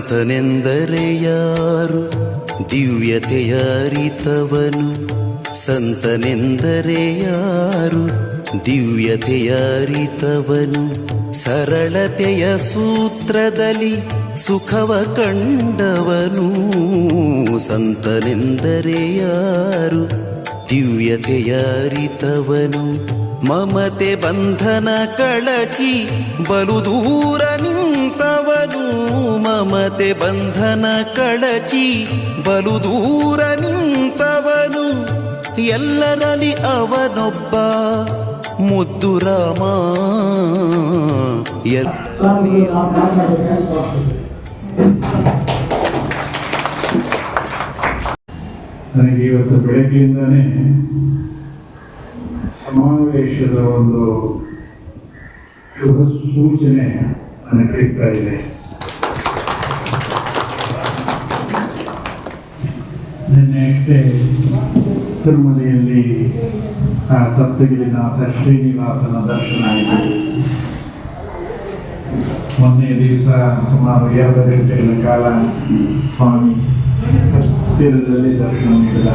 ಸಂತನೆಂದರೆ ಯಾರು? ದಿವ್ಯತೆಯ ಅರಿತವನು ಸಂತನೆಂದರೆ ಯಾರು? ದಿವ್ಯತೆಯ ಅರಿತವನು ಸರಳತೆಯ ಸೂತ್ರದಲ್ಲಿ ಸುಖವ ಕಂಡವನು. ಸಂತನೆಂದರೆ ಯಾರು? ದಿವ್ಯತೆಯ ಅರಿತವನು ಮಮತೆ ಬಂಧನ ಕಳಚಿ ಬಲು ದೂರ ನಿಂತವನು ಮಮತೆ ಬಂಧನ ಕಳಚಿ ಬಲು ದೂರ ನಿಂತವನು ಎಲ್ಲರಲ್ಲಿ ಅವನೊಬ್ಬ ಮುದ್ದು ರಾಮ. ನನಗೆ ಇವತ್ತು ಬೆಳಗ್ಗೆಯಿಂದನೇ ಸಮಾವೇಶದ ಒಂದು ಶುಭ ಸೂಚನೆ ನನಗೆ ಸಿಗ್ತಾ ಇದೆ ನಿನ್ನೆ ಅಷ್ಟೇ ತಿರುಮಲೆಯಲ್ಲಿ ಆ ಸಪ್ತಗಿರಿನಾಥ ಶ್ರೀನಿವಾಸನ ದರ್ಶನ ಆಯಿತು. ಮೊನ್ನೆ ದಿವಸ ಸುಮಾರು ಎರಡು ಗಂಟೆಗಳ ಕಾಲ ಸ್ವಾಮಿ ಹತ್ತಿರದಲ್ಲಿ ದರ್ಶನ ನೀಡಿದ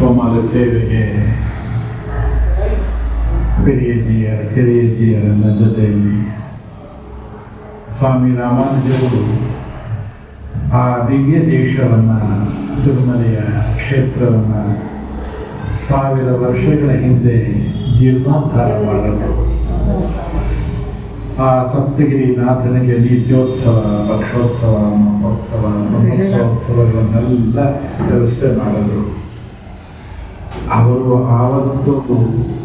ಹೋಮದ ಸೇವೆಗೆ ಹಿರಿಯಜಿಯರ ಚಿರಿಯಜಿಯರನ್ನ ಜೊತೆಯಲ್ಲಿ ಸ್ವಾಮಿ ರಾಮಾನುಜರು ಆ ದಿವ್ಯ ದೇಶವನ್ನು ತಿರುಮಲೆಯ ಕ್ಷೇತ್ರವನ್ನು ಸಾವಿರ ವರ್ಷಗಳ ಹಿಂದೆ ಜೀರ್ಣೋದ್ಧಾರ ಮಾಡಲು ಆ ಸಪ್ತಗಿರಿ ನಾಥನಿಗೆ ನಿತ್ಯೋತ್ಸವ ಪಕ್ಷೋತ್ಸವ ಮಹೋತ್ಸವ ಮಹೋತ್ಸವಗಳನ್ನೆಲ್ಲ ವ್ಯವಸ್ಥೆ ಮಾಡಿದರು. ಅವರು ಆವತ್ತು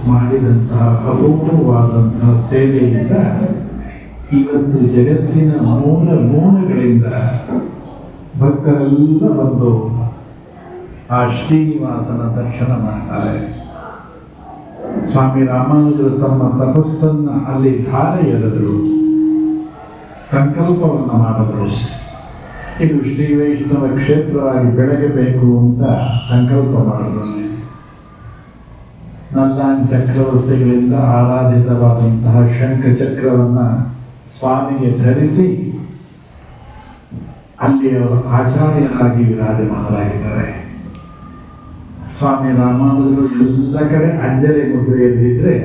ಮಾಡಿದಂತಹ ಅಪೂರ್ವವಾದಂತಹ ಸೇವೆಯಿಂದ ಇವತ್ತು ಜಗತ್ತಿನ ಮೂಲ ಮೂಲೆಗಳಿಂದ ಭಕ್ತರೆಲ್ಲ ಬಂದು ಆ ಶ್ರೀನಿವಾಸನ ದರ್ಶನ ಮಾಡ್ತಾರೆ. ಸ್ವಾಮಿ ರಾಮಾನುಜರು ತಮ್ಮ ತಪಸ್ಸನ್ನ ಅಲ್ಲಿ ಧಾರೆ ಎರೆದರು. ಸಂಕಲ್ಪವನ್ನು ಮಾಡಿದ್ರು. ಇದು ಶ್ರೀ ವೈಷ್ಣವ ಕ್ಷೇತ್ರವಾಗಿ ಬೆಳಗಬೇಕು ಅಂತ ಸಂಕಲ್ಪ ಮಾಡಿದ್ರು. ನಲ್ಲಾನ್ ಚಕ್ರವರ್ತಿಗಳಿಂದ ಆರಾಧಿತವಾದಂತಹ ಶಂಖ ಚಕ್ರವನ್ನು ಸ್ವಾಮಿಗೆ ಧರಿಸಿ ಅಲ್ಲಿ ಆಚಾರ್ಯರಾಗಿ ವಿರಾಜಮಾನರಾಗಿದ್ದಾರೆ ಸ್ವಾಮಿ ರಾಮಾನುಜರು ಎಲ್ಲ ಕಡೆ ಅಂಜಲಿ ಮುದ್ರೆಯಲ್ಲಿದ್ದರೆ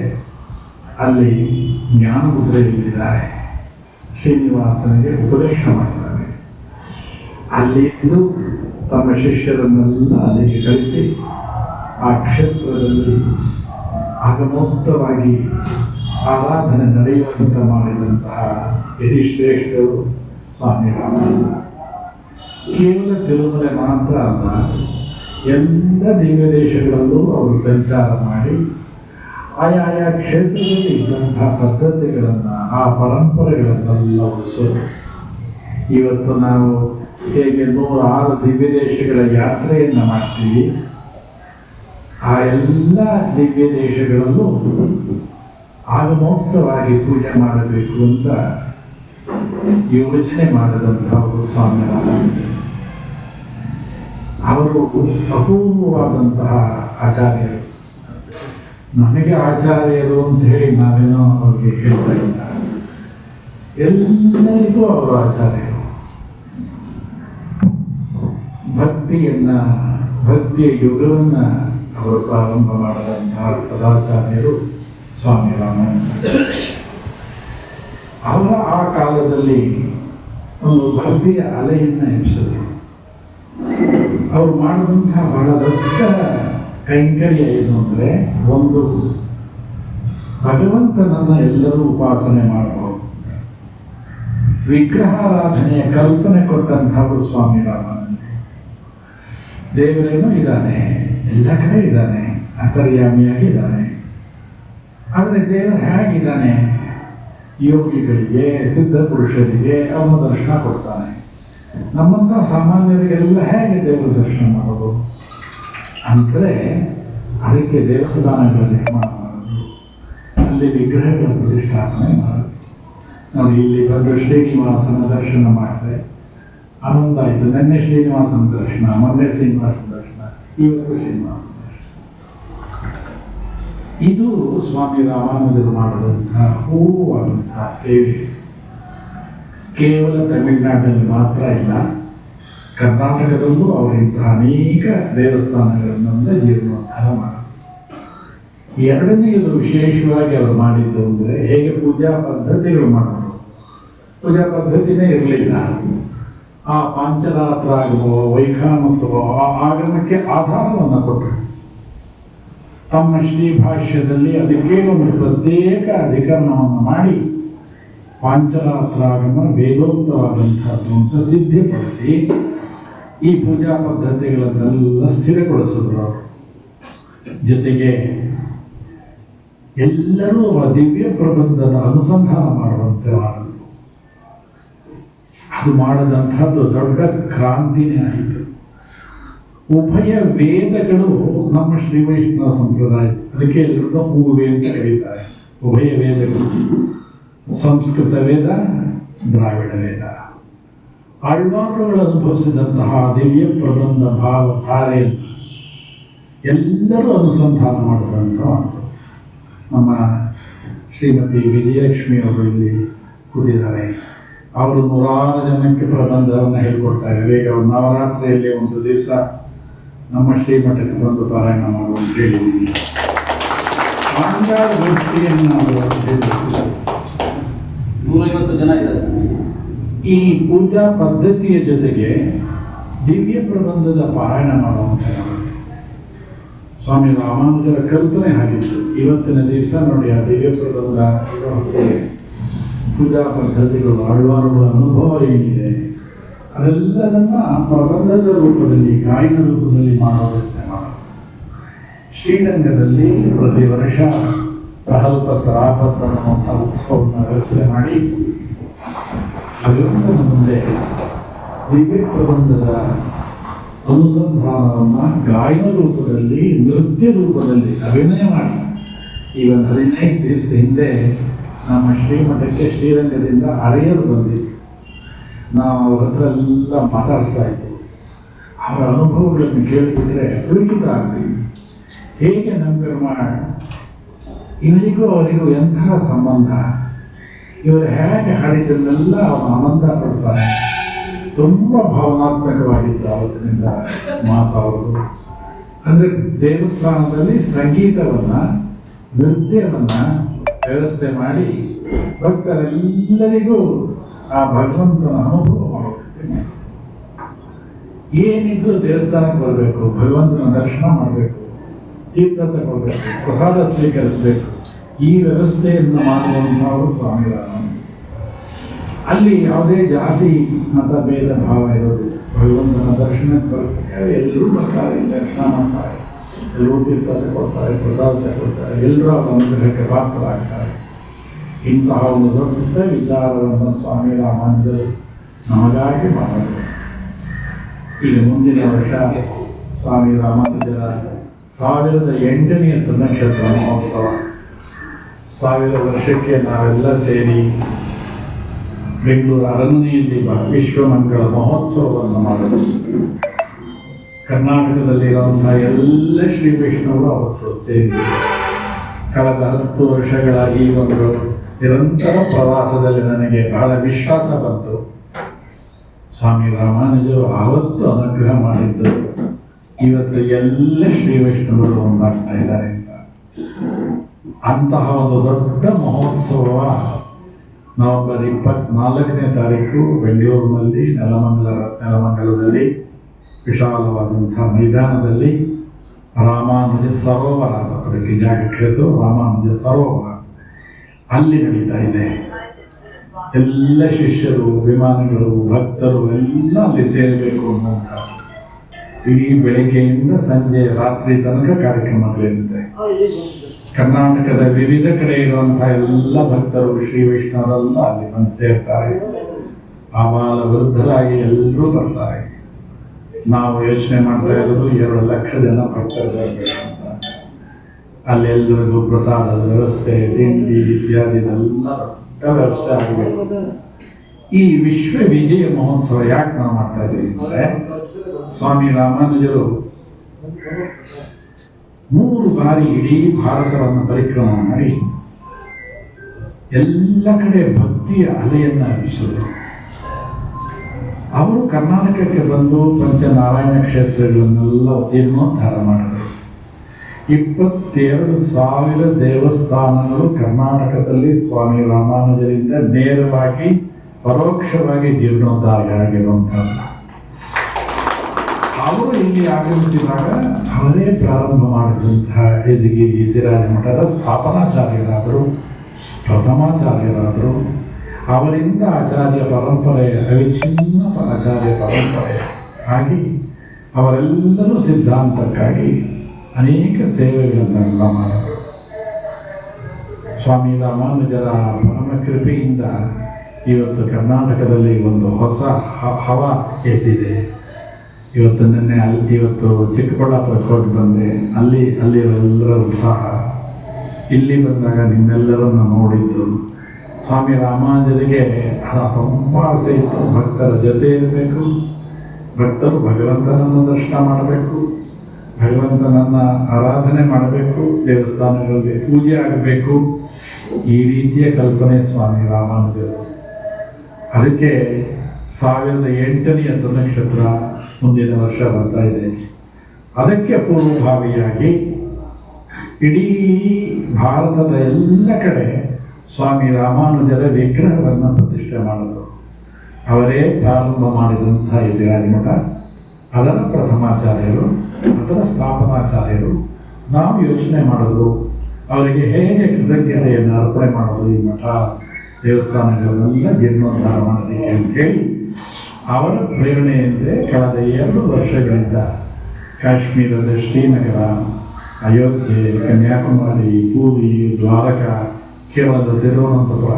ಅಲ್ಲಿ ಜ್ಞಾನ ಮುದ್ರೆಯಲ್ಲಿದ್ದಾರೆ. ಶ್ರೀನಿವಾಸನಿಗೆ ಉಪದೇಶ ಮಾಡ್ತಾರೆ. ಅಲ್ಲಿದ್ದು ತಮ್ಮ ಶಿಷ್ಯರನ್ನೆಲ್ಲ ಅಲ್ಲಿಗೆ ಕಳಿಸಿ ಆ ಕ್ಷೇತ್ರದಲ್ಲಿ ಆಗಮೋಕ್ತವಾಗಿ ಆರಾಧನೆ ನಡೆಯುವಂತ ಮಾಡಿದಂತಹ ಯತಿಶ್ರೇಷ್ಠರು ಸ್ವಾಮಿ ರಾಮಾನುಜರು. ಕೇವಲ ತಿರುಮಲೆ ಮಾತ್ರ ಅಲ್ಲ, ಎಲ್ಲ ದಿವ್ಯ ದೇಶಗಳಲ್ಲೂ ಅವರು ಸಂಚಾರ ಮಾಡಿ ಆಯಾ ಕ್ಷೇತ್ರದಲ್ಲಿ ಇದ್ದಂತಹ ಪದ್ಧತಿಗಳನ್ನು, ಆ ಪರಂಪರೆಗಳನ್ನೆಲ್ಲ ಉಳಿಸೋದು. ಇವತ್ತು ನಾವು ಹೇಗೆ ನೂರಾರು ದಿವ್ಯ ದೇಶಗಳ ಯಾತ್ರೆಯನ್ನು ಮಾಡ್ತೀವಿ, ಆ ಎಲ್ಲ ದಿವ್ಯ ದೇಶಗಳಲ್ಲೂ ಆಗಮೋಕ್ತವಾಗಿ ಪೂಜೆ ಮಾಡಬೇಕು ಅಂತ ಯೋಚನೆ ಮಾಡಿದಂಥವರು ಸ್ವಾಮಿ ರಾಮಾನುಜರು ಅವರು ಅಪೂರ್ವವಾದಂತಹ ಆಚಾರ್ಯರು. ನಮಗೆ ಆಚಾರ್ಯರು ಅಂತ ಹೇಳಿ ನಾವೇನೋ ಅವ್ರಿಗೆ ಹೇಳ್ತಾ ಇಲ್ಲ. ಎಲ್ಲರಿಗೂ ಅವರು ಆಚಾರ್ಯರು. ಭಕ್ತಿಯನ್ನು, ಭಕ್ತಿಯ ಯುಗವನ್ನು ಅವರು ಪ್ರಾರಂಭ ಮಾಡಿದಂತಹ ಸದಾಚಾರ್ಯರು ಸ್ವಾಮಿ ರಾಮಾನಂದ. ಅವರ ಆ ಕಾಲದಲ್ಲಿ ಒಂದು ಭಕ್ತಿಯ ಅಲೆಯನ್ನು ಎಬ್ಸಿದ್ರು ಅವ್ರು ಮಾಡಿದಂತಹ ಬಹಳ ದೊಡ್ಡ ಕೈಂಕರ್ಯ ಏನು ಅಂದರೆ ಒಂದು ಭಗವಂತನನ್ನ ಎಲ್ಲರೂ ಉಪಾಸನೆ ಮಾಡಬಹುದು. ವಿಗ್ರಹಾರಾಧನೆಯ ಕಲ್ಪನೆ ಕೊಟ್ಟಂಥವರು ಸ್ವಾಮಿ ರಾಮನ ದೇವರೇನೋ ಇದ್ದಾನೆ, ಎಲ್ಲ ಕಡೆ ಇದ್ದಾನೆ ಅಂತರ್ಯಾಮಿಯಾಗಿ ಇದ್ದಾನೆ ಆದರೆ ದೇವರು ಹೇಗಿದ್ದಾನೆ? ಯೋಗಿಗಳಿಗೆ, ಸಿದ್ಧ ಪುರುಷರಿಗೆ ಅವನು ದರ್ಶನ ಕೊಡ್ತಾನೆ. ನಮ್ಮಂಥ ಸಾಮಾನ್ಯರಿಗೆಲ್ಲ ಹೇಗೆ ದೇವರ ದರ್ಶನ ಮಾಡೋದು? ಅಂದರೆ ಅದಕ್ಕೆ ದೇವಸ್ಥಾನಗಳ ನಿರ್ಮಾಣ ಮಾಡೋದು. ಅಲ್ಲಿ ವಿಗ್ರಹಗಳ ಪ್ರತಿಷ್ಠಾಪನೆ ಮಾಡೋದು. ನಾವು ಇಲ್ಲಿ ಬಂದು ಶ್ರೀನಿವಾಸನ ದರ್ಶನ ಮಾಡಿದ್ರೆ ಆನಂದ ಆಯಿತು ನಿನ್ನೆ ಶ್ರೀನಿವಾಸನ ದರ್ಶನ, ಮೊನ್ನೆ ಶ್ರೀನಿವಾಸನ ದರ್ಶನ, ಇವತ್ತು ಶ್ರೀನಿವಾಸ ಇದು ಸ್ವಾಮಿ ರಾಮಾನಂದರು ಮಾಡಿದಂತಹ ಹೂವಾದಂತಹ ಸೇವೆ. ಕೇವಲ ತಮಿಳುನಾಡಿನಲ್ಲಿ ಮಾತ್ರ ಇಲ್ಲ. ಕರ್ನಾಟಕದಲ್ಲೂ ಅವರು ಇಂತಹ ಅನೇಕ ದೇವಸ್ಥಾನಗಳನ್ನು ಜೀರ್ಣೋದ್ಧಾರ ಎರಡನೇ ಎರಡನೆಯದು ವಿಶೇಷವಾಗಿ ಅವರು ಮಾಡಿದ್ದು ಅಂದರೆ ಹೇಗೆ ಪೂಜಾ ಪದ್ಧತಿಗಳು ಮಾಡಿದ್ರು. ಪೂಜಾ ಪದ್ಧತಿನೇ ಇರಲಿಲ್ಲ. ಆ ಪಾಂಚರಾತ್ರ ಆಗೋ ವೈಖಾನೋತ್ಸವ, ಆ ಆಗಮಕ್ಕೆ ಆಧಾರವನ್ನು ಕೊಟ್ಟರು. ತಮ್ಮ ಶ್ರೀ ಭಾಷ್ಯದಲ್ಲಿ ಅದಕ್ಕೆ ಒಂದು ಪ್ರತ್ಯೇಕ ಅಧಿಕರಣವನ್ನು ಮಾಡಿ ಪಾಂಚರಾತ್ರಾಗಮ ವೇದೋಕ್ತವಾದಂಥದ್ದು ಅಂತ ಸಿದ್ಧಿಪಡಿಸಿ ಈ ಪೂಜಾ ಪದ್ಧತಿಗಳನ್ನೆಲ್ಲ ಸ್ಥಿರಗೊಳಿಸಿದ್ರು. ಜೊತೆಗೆ ಎಲ್ಲರೂ ಆ ದಿವ್ಯ ಪ್ರಬಂಧದ ಅನುಸಂಧಾನ ಮಾಡುವಂತೆ ಮಾಡಿದ್ರು. ಅದು ಮಾಡದಂಥದ್ದು ದೊಡ್ಡ ಕ್ರಾಂತಿನೇ ಆಯಿತು. ಉಭಯ ವೇದಗಳು ನಮ್ಮ ಶ್ರೀ ವೈಷ್ಣವ ಸಂಪ್ರದಾಯ ಅದಕ್ಕೆ ಎಲ್ಲರೂ ಹೂವೆ ಅಂತ ಕರೀತಾರೆ. ಉಭಯ ವೇದಗಳು. ಸಂಸ್ಕೃತ ವೇದ ದ್ರಾವಿಡ ವೇದ ಆಳ್ವಾರುಗಳು ಅನುಭವಿಸಿದಂತಹ ದಿವ್ಯ ಪ್ರಬಂಧ ಭಾವಧಾರೆಯನ್ನು ಎಲ್ಲರೂ ಅನುಸಂಧಾನ ಮಾಡಿದಂಥ ನಮ್ಮ ಶ್ರೀಮತಿ ವಿಜಯಲಕ್ಷ್ಮಿ ಅವರು ಇಲ್ಲಿ ಕೂತಿದ್ದಾರೆ. ಅವರು ನೂರಾರು ಜನಕ್ಕೆ ಪ್ರಬಂಧವನ್ನು ಹೇಳ್ಕೊಡ್ತಾರೆ ಬೇಗ ನವರಾತ್ರಿಯಲ್ಲಿ ಒಂದು ದಿವಸ ನಮ್ಮ ಶ್ರೀಮಠಕ್ಕೆ ಬಂದು ಪಾರಾಯಣ ಮಾಡುವಂತ ಹೇಳಿದ್ದೀನಿ. ಆಂಗಾರ ಗೋಷ್ಠಿಯನ್ನು ಅವರು ನೂರೈವತ್ತು ಜನ ಇದ್ದಾರೆ. ಈ ಪೂಜಾ ಪದ್ಧತಿಯ ಜೊತೆಗೆ ದಿವ್ಯ ಪ್ರಬಂಧದ ಪಾರಾಯಣ ಮಾಡುವಂಥ ಸ್ವಾಮಿ ರಾಮಾನುಜರ ಕಲ್ಪನೆ ಆಗಿತ್ತು ಇವತ್ತಿನ ದಿವಸ ನೋಡಿ ಆ ದಿವ್ಯ ಪ್ರಬಂಧ ಪೂಜಾ ಪದ್ಧತಿಗಳು, ಆಳ್ವಾರುಗಳ ಅನುಭವ ಏನಿದೆ ಅದೆಲ್ಲದನ್ನ ಪ್ರಬಂಧದ ರೂಪದಲ್ಲಿ ಗಾಯನ ರೂಪದಲ್ಲಿ ಮಾಡೋದಕ್ಕೆ ಮಾಡೋದು. ಶ್ರೀರಂಗದಲ್ಲಿ ಪ್ರತಿ ವರ್ಷ ಪ್ರಹಲ್ಪತ್ರ ಆಪತ್ರ ಅನ್ನುವಂಥ ಉತ್ಸವವನ್ನು ವ್ಯವಸ್ಥೆ ಮಾಡಿ ಭಗವಂತನ ಮುಂದೆ ದಿವ್ಯ ಪ್ರಬಂಧದ ಅನುಸಂಧಾನವನ್ನು ಗಾಯನ ರೂಪದಲ್ಲಿ, ನೃತ್ಯ ರೂಪದಲ್ಲಿ ಅಭಿನಯ ಮಾಡಿ. ಈಗ ಹದಿನೈದು ದಿವಸದ ಹಿಂದೆ ನಮ್ಮ ಶ್ರೀಮಠಕ್ಕೆ ಶ್ರೀರಂಗದಿಂದ ಅರೆಯರು ಬಂದಿತ್ತು ನಾವು ಅವ್ರ ಹತ್ರ ಎಲ್ಲ ಮಾತಾಡಿಸ್ತಾ ಇದ್ವಿ. ಅವರ ಅನುಭವಗಳನ್ನು ಕೇಳಿಬಿಟ್ರೆ ಪುಳಕಿತ ಆಗ್ತೀವಿ. ಹೇಗೆ ನಮ್ಮ ಇವರಿಗೂ ಅವರಿಗೂ ಎಂತಹ ಸಂಬಂಧ? ಇವರು ಹೇಗೆ ಹಾಡಿದ್ದನ್ನೆಲ್ಲ ಅವನು ಆನಂದ ಪಡ್ತಾನೆ. ತುಂಬ ಭಾವನಾತ್ಮಕವಾಗಿತ್ತು ಅವತ್ತಿನಿಂದ ಮಾತಾಡೋದು ಅಂದರೆ ದೇವಸ್ಥಾನದಲ್ಲಿ ಸಂಗೀತವನ್ನ, ನೃತ್ಯವನ್ನ ವ್ಯವಸ್ಥೆ ಮಾಡಿ ಭಕ್ತರೆಲ್ಲರಿಗೂ ಆ ಭಗವಂತನ ಅನುಭವ ಮಾಡೋಕ್ಕೆ ಏನಿದ್ರು ದೇವಸ್ಥಾನಕ್ಕೆ ಬರಬೇಕು, ಭಗವಂತನ ದರ್ಶನ ಮಾಡಬೇಕು. ತೀರ್ಥ ತಗೊಳ್ಬೇಕು, ಪ್ರಸಾದ ಸ್ವೀಕರಿಸಬೇಕು. ಈ ವ್ಯವಸ್ಥೆಯನ್ನು ಮಾಡುವಂಥವರು ಸ್ವಾಮಿಗಳು ಅಲ್ಲಿ ಯಾವುದೇ ಜಾತಿ, ಮತ, ಭೇದ, ಭಾವ ಇರೋದು. ಭಗವಂತನ ದರ್ಶನಕ್ಕೆ ಬರ್ತಾರೆ ಎಲ್ಲರೂ ಬರ್ತಾರೆ ದರ್ಶನ ಮಾಡ್ತಾರೆ. ಎಲ್ಲರೂ ತೀರ್ಥ ತಗೊಳ್ತಾರೆ, ಪ್ರಸಾದ ತಗೊಳ್ತಾರೆ. ಎಲ್ಲರೂ ಅವರ ಅನುಗ್ರಹಕ್ಕೆ ಪಾತ್ರರಾಗ್ತಾರೆ. ಇಂತಹ ಒಂದು ದೊಡ್ಡ ವಿಚಾರವನ್ನು ಸ್ವಾಮಿ ರಾಮಾಂಜರು ನಮಗಾಗಿ ಮಾಡಿದರು ಈಗ ಮುಂದಿನ ವರ್ಷ ಸ್ವಾಮಿ ರಾಮಾನುಜರ ಸಾವಿರದ ಎಂಟನೆಯ ನಕ್ಷತ್ರ ಮಹೋತ್ಸವ ಸಾವಿರ ವರ್ಷಕ್ಕೆ ನಾವೆಲ್ಲ ಸೇರಿ ಬೆಂಗಳೂರು ಅರಮನೆಯಲ್ಲಿ ವಿಶ್ವಮಂಗಳ ಮಹೋತ್ಸವವನ್ನು ಮಾಡಲು ಕರ್ನಾಟಕದಲ್ಲಿರುವಂಥ ಎಲ್ಲ ಶ್ರೀ ವೈಷ್ಣವರು ಅವತ್ತು ಸೇರಿ ಕಳೆದ ಹತ್ತು ಈ ಒಂದು ನಿರಂತರ ಪ್ರವಾಸದಲ್ಲಿ ನನಗೆ ಬಹಳ ವಿಶ್ವಾಸ ಬಂತು. ಸ್ವಾಮಿ ರಾಮಾನುಜರು ಆವತ್ತು ಅನುಗ್ರಹ ಮಾಡಿದ್ದು. ಇವತ್ತು ಎಲ್ಲ ಶ್ರೀ ವೈಷ್ಣವರು ಒಂದಾಗ್ತಾ ಇದ್ದಾರೆ ಅಂತ. ಅಂತಹ ಒಂದು ದೊಡ್ಡ ಮಹೋತ್ಸವ ನವೆಂಬರ್ ಇಪ್ಪತ್ನಾಲ್ಕನೇ ತಾರೀಕು ಬೆಂಗಳೂರಿನಲ್ಲಿ, ನೆಲಮಂಗಲ, ನೆಲಮಂಗಲದಲ್ಲಿ, ವಿಶಾಲವಾದಂಥ ಮೈದಾನದಲ್ಲಿ ರಾಮಾನುಜ ಸರೋವರ, ಅದಕ್ಕೆ ಜಾಗಕ್ಕೆ ಹೆಸರು ರಾಮಾನುಜ ಸರೋವರ ಅಲ್ಲಿ ನಡೀತಾ ಇದೆ. ಎಲ್ಲ ಶಿಷ್ಯರು ವಿಮಾನಗಳು ಭಕ್ತರು ಎಲ್ಲ ಅಲ್ಲಿ ಸೇರಬೇಕು ಅನ್ನುವಂಥ ಇಡೀ ಬೆಳಗ್ಗೆಯಿಂದ ಸಂಜೆ ರಾತ್ರಿ ತನಕ ಕಾರ್ಯಕ್ರಮಗಳಿರುತ್ತೆ. ಕರ್ನಾಟಕದ ವಿವಿಧ ಕಡೆ ಇರುವಂತಹ ಎಲ್ಲ ಭಕ್ತರು ಶ್ರೀ ವೈಷ್ಣವರೆಲ್ಲ ಅಲ್ಲಿ ಬಂದು ಸೇರ್ತಾರೆ. ಆಬಾಲ ವೃದ್ಧರಾಗಿ ಎಲ್ಲರೂ ಬರ್ತಾರೆ. ನಾವು ಯೋಚನೆ ಮಾಡ್ತಾ ಇರೋದು ಎರಡು ಲಕ್ಷ ಜನ ಭಕ್ತರು ಬರಬೇಕು ಅಂತ ಅಲ್ಲೆಲ್ಲರಿಗೂ ಪ್ರಸಾದದ ವ್ಯವಸ್ಥೆ ತಿಂಡಿ ಇತ್ಯಾದಿದೆಲ್ಲ ದೊಡ್ಡ ವ್ಯವಸ್ಥೆ ಆಗಬೇಕು ಈ ವಿಶ್ವ ವಿಜಯ ಮಹೋತ್ಸವ ಯಾಕೆ ನಾವು ಮಾಡ್ತಾ ಇದ್ದೀವಿ ಅಂದರೆ ಸ್ವಾಮಿ ರಾಮಾನುಜರು ಮೂರು ಬಾರಿ ಇಡೀ ಭಾರತವನ್ನು ಪರಿಕ್ರಮ ಮಾಡಿ ಎಲ್ಲ ಕಡೆ ಭಕ್ತಿಯ ಅಲೆಯನ್ನು ಹರಿಸಿದರು ಅವರು ಕರ್ನಾಟಕಕ್ಕೆ ಬಂದು ಪಂಚನಾರಾಯಣ ಕ್ಷೇತ್ರಗಳನ್ನೆಲ್ಲ ಜೀರ್ಣೋದ್ಧಾರ ಮಾಡಿದರು. ಇಪ್ಪತ್ತೆರಡು ಸಾವಿರ ದೇವಸ್ಥಾನಗಳು ಕರ್ನಾಟಕದಲ್ಲಿ ಸ್ವಾಮಿ ರಾಮಾನುಜರಿಂದ ನೇರವಾಗಿ ಪರೋಕ್ಷವಾಗಿ ಜೀರ್ಣೋದ್ಧಾರ ಆಗಿರುವಂಥದ್ದು. ಅವರು ಇಲ್ಲಿ ಆಗಮಿಸಿದಾಗ ಅವರೇ ಪ್ರಾರಂಭ ಮಾಡಿದಂತಹ ಯದಗಿರಿ ಯತಿರಾಜ ಮಠದ ಸ್ಥಾಪನಾಚಾರ್ಯರಾದರು, ಪ್ರಥಮಾಚಾರ್ಯರಾದರು. ಅವರಿಂದ ಆಚಾರ್ಯ ಪರಂಪರೆ ಅವಿಚ್ಛಿನ್ನ ಆಚಾರ್ಯ ಪರಂಪರೆ ಆಗಿ ಅವರೆಲ್ಲರೂ ಸಿದ್ಧಾಂತಕ್ಕಾಗಿ ಅನೇಕ ಸೇವೆಗಳನ್ನೆಲ್ಲ ಮಾಡಿದರು. ಸ್ವಾಮಿ ರಾಮಾನುಜರ ಪರಮ ಕೃಪೆಯಿಂದ ಇವತ್ತು ಕರ್ನಾಟಕದಲ್ಲಿ ಒಂದು ಹೊಸ ಹವ ಎದ್ದಿದೆ. ಇವತ್ತು ನಿನ್ನೆ ಅಲ್ಲಿ ಇವತ್ತು ಚಿಕ್ಕಬಳ್ಳಾಪುರಕ್ಕೆ ಹೋಗಿ ಬಂದೆ. ಅಲ್ಲಿ ಅಲ್ಲಿರೋರೆಲ್ಲರ ಉತ್ಸಾಹ ಇಲ್ಲಿ ಬಂದಾಗ ನಿನ್ನೆಲ್ಲರನ್ನು ನೋಡಿದ್ದು. ಸ್ವಾಮಿ ರಾಮಾನುಜರಿಗೆ ತುಂಬ ಆಸೆ ಇತ್ತು ಭಕ್ತರ ಜೊತೆ ಇರಬೇಕು. ಭಕ್ತರು ಭಗವಂತನನ್ನು ದರ್ಶನ ಮಾಡಬೇಕು. ಭಗವಂತನನ್ನು ಆರಾಧನೆ ಮಾಡಬೇಕು. ದೇವಸ್ಥಾನಗಳಲ್ಲಿ ಪೂಜೆ ಆಗಬೇಕು. ಈ ರೀತಿಯ ಕಲ್ಪನೆ ಸ್ವಾಮಿ ರಾಮಾನುಜರು. ಅದಕ್ಕೆ ಸಾವಿರದ ಎಂಟನೆಯ ನಕ್ಷತ್ರ ಮುಂದಿನ ವರ್ಷ ಬರ್ತಾ ಇದೆ. ಅದಕ್ಕೆ ಪೂರ್ವಭಾವಿಯಾಗಿ ಇಡೀ ಭಾರತದ ಎಲ್ಲ ಕಡೆ ಸ್ವಾಮಿ ರಾಮಾನುಜರ ವಿಗ್ರಹವನ್ನು ಪ್ರತಿಷ್ಠೆ ಮಾಡಿದರು. ಅವರೇ ಪ್ರಾರಂಭ ಮಾಡಿದಂಥ ಮಠ ಅದರ ಪ್ರಥಮಾಚಾರ್ಯರು, ಅದರ ಸ್ಥಾಪನಾಚಾರ್ಯರು ನಾವು ಯೋಚನೆ ಮಾಡಿದ್ರು. ಅವರಿಗೆ ಹೇಗೆ ಕೃತಜ್ಞತೆಯನ್ನು ಅರ್ಪಣೆ ಮಾಡೋದು ಈ ಮಠ ದೇವಸ್ಥಾನಗಳನ್ನೆಲ್ಲ ಜೀರ್ಣೋದ್ಧಾರ ಮಾಡೋದಕ್ಕೆ ಅಂತೇಳಿ ಅವರ ಪ್ರೇರಣೆಯಂತೆ ಕಳೆದ ಎರಡು ವರ್ಷಗಳಿಂದ ಕಾಶ್ಮೀರದ ಶ್ರೀನಗರ, ಅಯೋಧ್ಯೆ, ಕನ್ಯಾಕುಮಾರಿ, ಪೂರಿ, ದ್ವಾರಕ, ಕೇರಳದ ತಿರುವನಂತಪುರ.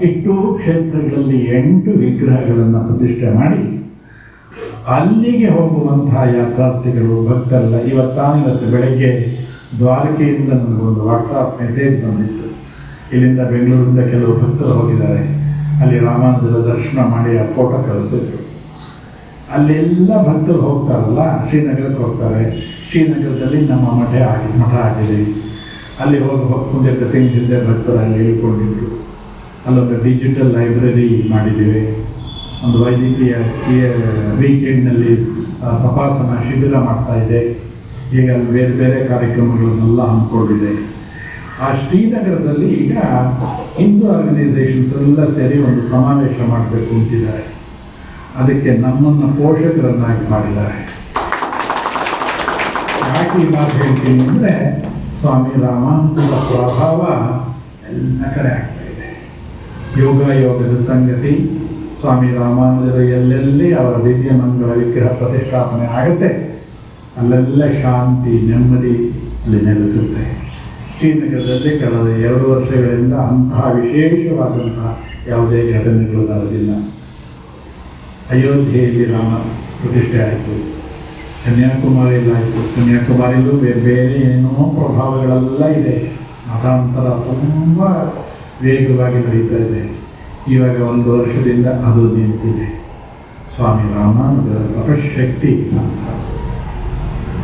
ಇಷ್ಟು ಕ್ಷೇತ್ರಗಳಲ್ಲಿ ಎಂಟು ವಿಗ್ರಹಗಳನ್ನು ಪ್ರತಿಷ್ಠೆ ಮಾಡಿ ಅಲ್ಲಿಗೆ ಹೋಗುವಂತಹ ಯಾತ್ರಾರ್ಥಿಗಳು ಭಕ್ತರೆಲ್ಲ ಇವತ್ತಾನಿವತ್ತು ಬೆಳಗ್ಗೆ ದ್ವಾರಕೆಯಿಂದ ನನಗೊಂದು ವಾಟ್ಸಾಪ್ ಮೆಸೇಜ್ ಬಂದಿತ್ತು. ಇಲ್ಲಿಂದ ಬೆಂಗಳೂರಿಂದ ಕೆಲವು ಭಕ್ತರು ಹೋಗಿದ್ದಾರೆ. ಅಲ್ಲಿ ರಾಮಾನುಜರ ದರ್ಶನ ಮಾಡಿ ಆ ಫೋಟೋ ಕಳಿಸಿದ್ರು. ಅಲ್ಲೆಲ್ಲ ಭಕ್ತರು ಹೋಗ್ತಾರಲ್ಲ, ಶ್ರೀನಗರಕ್ಕೆ ಹೋಗ್ತಾರೆ. ಶ್ರೀನಗರದಲ್ಲಿ ನಮ್ಮ ಮಠ ಆಗಿ, ಮಠ ಆಗಿದೆ. ಅಲ್ಲಿ ಹೋಗಿ ಮುಂದೆ ತಿಂಗಳ ಹಿಂದೆ ಭಕ್ತರು ಅಲ್ಲಿ ಹೇಳ್ಕೊಂಡಿದ್ರು ಅಲ್ಲೊಂದು ಡಿಜಿಟಲ್ ಲೈಬ್ರರಿ ಮಾಡಿದ್ದೇವೆ. ಒಂದು ವೈದ್ಯಕೀಯ ವೀಕೆಂಡ್ನಲ್ಲಿ ತಪಾಸಣಾ ಶಿಬಿರ ಮಾಡ್ತಾ ಇದೆ. ಈಗ ಅಲ್ಲಿ ಬೇರೆ ಬೇರೆ ಕಾರ್ಯಕ್ರಮಗಳನ್ನೆಲ್ಲ ಹಮ್ಮಿಕೊಂಡಿದೆ. ಆ ಶ್ರೀನಗರದಲ್ಲಿ ಈಗ ಹಿಂದೂ ಆರ್ಗನೈಸೇಷನ್ಸ್ ಎಲ್ಲ ಸೇರಿ ಒಂದು ಸಮಾವೇಶ ಮಾಡಬೇಕು ಅಂತಿದ್ದಾರೆ. ಅದಕ್ಕೆ ನಮ್ಮನ್ನು ಪೋಷಕರನ್ನಾಗಿ ಮಾಡಿದ್ದಾರೆ. ಯಾಕೆ ಈ ಮಾತು ಹೇಳ್ತೀನಿ ಅಂದರೆ, ಸ್ವಾಮಿ ರಾಮಾನುಜರ ಪ್ರಭಾವ ಎಲ್ಲ ಕಡೆ ಆಗ್ತಾ ಇದೆ. ಯೋಗ ಯೋಗದ ಸಂಗತಿ, ಸ್ವಾಮಿ ರಾಮಾನುಜರ ಎಲ್ಲೆಲ್ಲಿ ಅವರ ದಿವ್ಯ ಮಂಗಳ ವಿಗ್ರಹ ಪ್ರತಿಷ್ಠಾಪನೆ ಆಗುತ್ತೆ, ಅಲ್ಲೆಲ್ಲ ಶಾಂತಿ ನೆಮ್ಮದಿ ಅಲ್ಲಿ ನೆಲೆಸುತ್ತೆ. ಶ್ರೀನಗರದಲ್ಲಿ ಕಳೆದ ಎರಡು ವರ್ಷಗಳಿಂದ ಅಂತಹ ವಿಶೇಷವಾದಂತಹ ಯಾವುದೇ ಘಟನೆಗಳು ನಡೆದಿಲ್ಲ. ಅಯೋಧ್ಯೆಯಲ್ಲಿ ರಾಮ ಪ್ರತಿಷ್ಠೆ ಆಯಿತು. ಕನ್ಯಾಕುಮಾರಿಯಲ್ಲಾಯಿತು ಕನ್ಯಾಕುಮಾರಿಯಲ್ಲೂ ಬೇರೆ ಬೇರೆ ಏನೋ ಪ್ರಭಾವಗಳೆಲ್ಲ ಇದೆ. ಮತಾಂತರ ತುಂಬ ವೇಗವಾಗಿ ನಡೀತಾ ಇದೆ. ಇವಾಗ ಒಂದು ವರ್ಷದಿಂದ ಅದು ನಿಂತಿದೆ. ಸ್ವಾಮಿ ರಾಮಾನುಜರ ಶಕ್ತಿ ಅಂತ.